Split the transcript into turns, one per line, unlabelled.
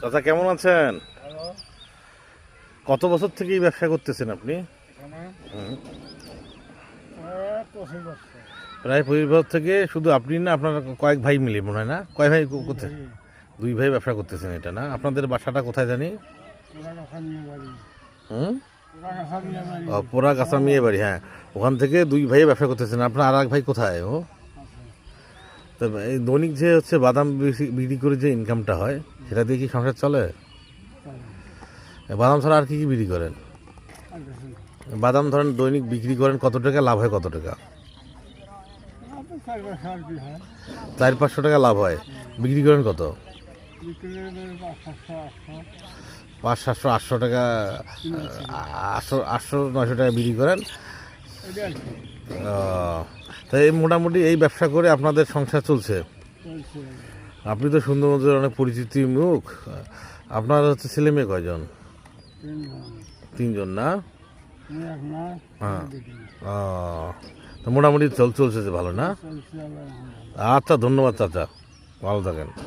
চাচা কেমন আছেন? কত বছর থেকে এই ব্যবসা করতেছেন আপনি? প্রায় পঁচিশ বছর। থেকে শুধু আপনি না আপনার কয়েক ভাই মিলে মনে হয় না? কয় ভাই কোথায়? দুই ভাই ব্যবসা করতেছেন এটা না? আপনাদের বাসাটা কোথায় জানি? হুম? পোড়া গাছা মেয়ে বাড়ি হ্যাঁ। ওখান থেকে দুই ভাই ব্যবসা করতেছেন। আপনার আর এক ভাই কোথায় ও? তো এই দৈনিক যে হচ্ছে বাদাম বিক্রি করে যে ইনকামটা হয় সেটা দিয়ে কি সংসার চলে? বাদাম ছাড়া আর কি কি বিক্রি করেন? বাদাম ধরেন দৈনিক বিক্রি করেন কত টাকা? লাভ হয় কত টাকা? চার পাঁচশো টাকা লাভ হয়। বিক্রি করেন কত? পাঁচ সাতশো, আটশো টাকা, আটশো আটশো, নয়শো টাকা বিক্রি করেন। তাই মোটামুটি এই ব্যবসা করে আপনাদের সংসার চলছে। আপনি তো সুন্দরবনের অনেক পরিচিতি মুখ। আপনার হচ্ছে ছেলে মেয়ে কয়জন? তিনজন না? হ্যাঁ। তো মোটামুটি চল চলছে ভালো না? আচ্ছা ধন্যবাদ চাচা। ভালো থাকেন।